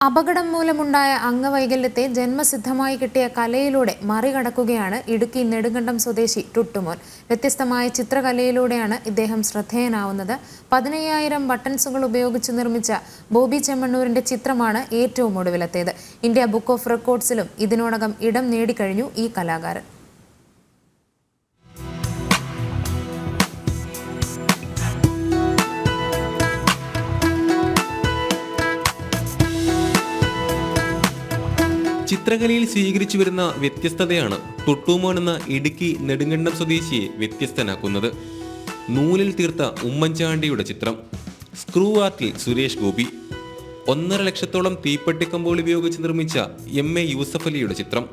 അപകടം മൂലമുണ്ടായ അംഗവൈകല്യത്തെ ജന്മസിദ്ധമായി കിട്ടിയ കലയിലൂടെ മറികടക്കുകയാണ് ഇടുക്കി നെടുങ്കണ്ടം സ്വദേശി ടുട്ടുമോൻ. വ്യത്യസ്തമായ ചിത്രകലയിലൂടെയാണ് ഇദ്ദേഹം ശ്രദ്ധേയനാവുന്നത്. പതിനയ്യായിരം ബട്ടൺസുകൾ ഉപയോഗിച്ച് നിർമ്മിച്ച ബോബി ചെമ്മണ്ണൂരിന്റെ ചിത്രമാണ് ഏറ്റവും ഒടുവിലത്തേത്. ഇന്ത്യ ബുക്ക് ഓഫ് റെക്കോർഡ്സിലും ഇതിനോടകം ഇടം നേടിക്കഴിഞ്ഞു ഈ കലാകാരൻ. ചിത്രകലയിൽ സ്വീകരിച്ചു വരുന്ന വ്യത്യസ്തതയാണ് തൊട്ടുമോൻ എന്ന ഇടുക്കി നെടുങ്കണ്ടം സ്വദേശിയെ വ്യത്യസ്തനാക്കുന്നത്. നൂലിൽ തീർത്ത ഉമ്മൻചാണ്ടിയുടെ ചിത്രം. സ്ക്രൂ ആർട്ടിൽ സുരേഷ് ഗോപി. ഒന്നര ലക്ഷത്തോളം തീപ്പെട്ടിക്കമ്പോൾ ഉപയോഗിച്ച് നിർമ്മിച്ച എം എ യൂസഫ് അലിയുടെ ചിത്രം.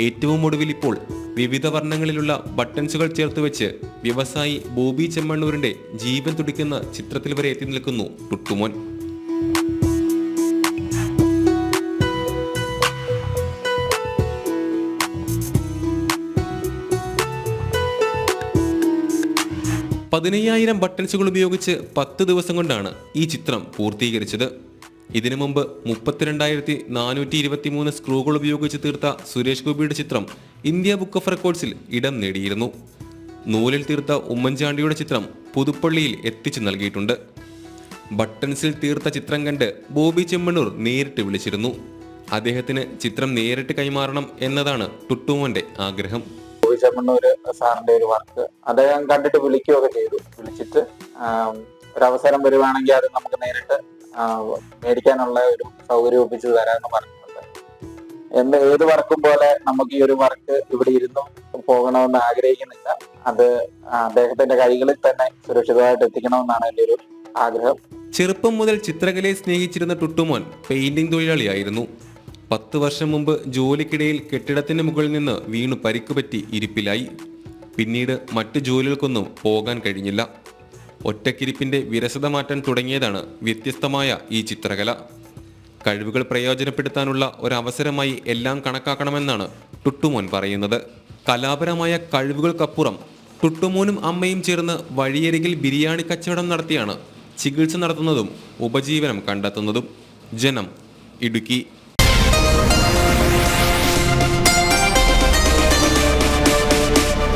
ഏറ്റവും ഒടുവിൽ ഇപ്പോൾ വിവിധ വർണങ്ങളിലുള്ള ബട്ടൺസുകൾ ചേർത്ത് വെച്ച് വ്യവസായി ബോബി ചെമ്മണ്ണൂരിന്റെ ജീവൻ തുടിക്കുന്ന ചിത്രത്തിൽ വരെ എത്തി നിൽക്കുന്നു ടുട്ടുമോൻ പതിനയ്യായിരം ബട്ടൺസുകൾ ഉപയോഗിച്ച് പത്ത് ദിവസം കൊണ്ടാണ് ഈ ചിത്രം പൂർത്തീകരിച്ചത്. ഇതിനു മുമ്പ് മുപ്പത്തിരണ്ടായിരത്തി നാനൂറ്റി ഇരുപത്തി മൂന്ന് സ്ക്രൂകൾ ഉപയോഗിച്ച് തീർത്ത സുരേഷ് ഗോപിയുടെ ചിത്രം ഇന്ത്യ ബുക്ക് ഓഫ് റെക്കോർഡ്സിൽ ഇടം നേടിയിരുന്നു. നൂലിൽ തീർത്ത ഉമ്മൻചാണ്ടിയുടെ ചിത്രം പുതുപ്പള്ളിയിൽ എത്തിച്ചു നൽകിയിട്ടുണ്ട്. ബട്ടൺസിൽ തീർത്ത ചിത്രം കണ്ട് ബോബി ചെമ്മണ്ണൂർ നേരിട്ട് വിളിച്ചിരുന്നു. അദ്ദേഹത്തിന് ചിത്രം നേരിട്ട് കൈമാറണം എന്നതാണ് ടുട്ടുമോന്റെ ആഗ്രഹം. ബോബി ഒരു സാറിന്റെ ഒരു വർക്ക് അദ്ദേഹം കണ്ടിട്ട് വിളിക്കുകയൊക്കെ ചെയ്തു. വിളിച്ചിട്ട് ഒരു അവസരം വരുവാണെങ്കിൽ അത് നമുക്ക് നേരിട്ട് മേടിക്കാനുള്ള ഒരു സൗകര്യം ഒപ്പിച്ചു തരാമെന്ന് പറഞ്ഞിട്ടുണ്ട്. എന്ത് ഏത് വർക്കും പോലെ നമുക്ക് ഈ ഒരു വർക്ക് ഇവിടെ ഇരുന്നും പോകണമെന്ന് ആഗ്രഹിക്കുന്നില്ല. അത് അദ്ദേഹത്തിന്റെ കൈകളിൽ തന്നെ സുരക്ഷിതമായിട്ട് എത്തിക്കണമെന്നാണ് എന്റെ ഒരു ആഗ്രഹം. ചെറുപ്പം മുതൽ ചിത്രകലയെ സ്നേഹിച്ചിരുന്ന ടുട്ടുമോൻ പെയിന്റിംഗ് തൊഴിലാളിയായിരുന്നു. പത്ത് വർഷം മുമ്പ് ജോലിക്കിടയിൽ കെട്ടിടത്തിന് മുകളിൽ നിന്ന് വീണു പരിക്കുപറ്റി ഇരിപ്പിലായി. പിന്നീട് മറ്റു ജോലികൾക്കൊന്നും പോകാൻ കഴിഞ്ഞില്ല. ഒറ്റക്കിരിപ്പിന്റെ വിരസത മാറ്റാൻ തുടങ്ങിയതാണ് വ്യത്യസ്തമായ ഈ ചിത്രകല. കഴിവുകൾ പ്രയോജനപ്പെടുത്താനുള്ള ഒരവസരമായി എല്ലാം കണക്കാക്കണമെന്നാണ് ടുട്ടുമോൻ പറയുന്നത്. കലാപരമായ കഴിവുകൾക്കപ്പുറം ടുട്ടുമോനും അമ്മയും ചേർന്ന് വഴിയരികിൽ ബിരിയാണി കച്ചവടം നടത്തിയാണ് ചികിത്സ നടത്തുന്നതും ഉപജീവനം കണ്ടെത്തുന്നതും. ജനം ഇടുക്കി